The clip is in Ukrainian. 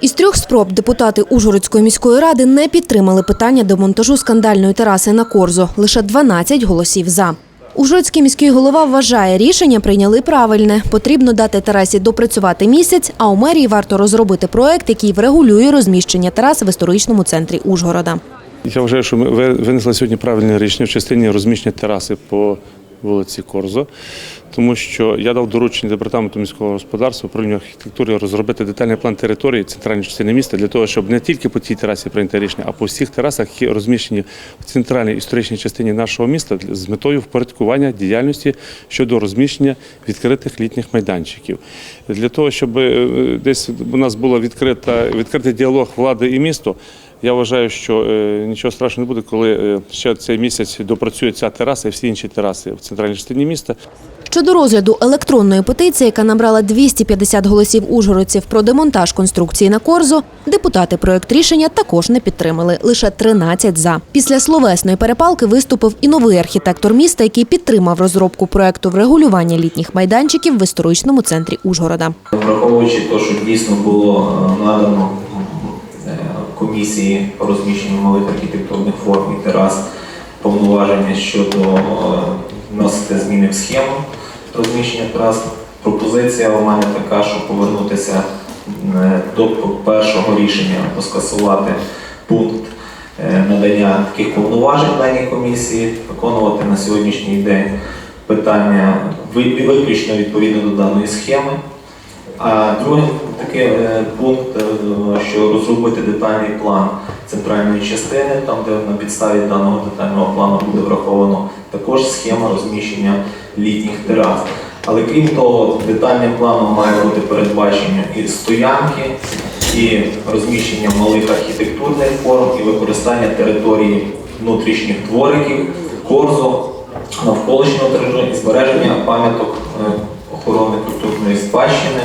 Із трьох спроб депутати Ужгородської міської ради не підтримали питання демонтажу скандальної тераси на Корзо. Лише 12 голосів за. Ужгородський міський голова вважає, рішення прийняли правильне. Потрібно дати терасі допрацювати місяць, а у мерії варто розробити проект, який врегулює розміщення терас в історичному центрі Ужгорода. Я вважаю, що ми ви- винесли сьогодні правильне рішення в частині розміщення тераси по вулиці Корзо, тому що я дав доручення департаменту міського господарства, управління архітектури розробити детальний план території центральної частини міста для того, щоб не тільки по цій терасі прийняти рішення, а по всіх терасах, які розміщені в центральній історичній частині нашого міста з метою впорядкування діяльності щодо розміщення відкритих літніх майданчиків. Для того, щоб е, десь у нас було відкрита відкритий діалог влади і місто. Я вважаю, що е, нічого страшного не буде, коли е, ще цей місяць допрацює ця тераса і всі інші тераси в центральній частині міста. Щодо розгляду електронної петиції, яка набрала 250 голосів ужгородців про демонтаж конструкції на Корзо, депутати проект рішення також не підтримали. Лише 13 за. Після словесної перепалки виступив і новий архітектор міста, який підтримав розробку проекту врегулювання літніх майданчиків в історичному центрі Ужгорода. Враховуючи те, що дійсно було е, надано комісії по розміщенню малих архітектурних форм і терас повноваження щодо е, вносити зміни в схему розміщення терас. Пропозиція у мене така, що повернутися е, до першого рішення, або скасувати пункт е, надання таких повноважень даній комісії, виконувати на сьогоднішній день питання виключно відповідно до даної схеми. А другий такий е, пункт, е, що розробити детальний план центральної частини, там де на підставі даного детального плану буде враховано також схема розміщення літніх терас. Але крім того, детальним планом має бути передбачення і стоянки, і розміщення малих архітектурних форм, і використання території внутрішніх двориків, корзу, навколишнього території, і збереження пам'яток е, охорони спадщини.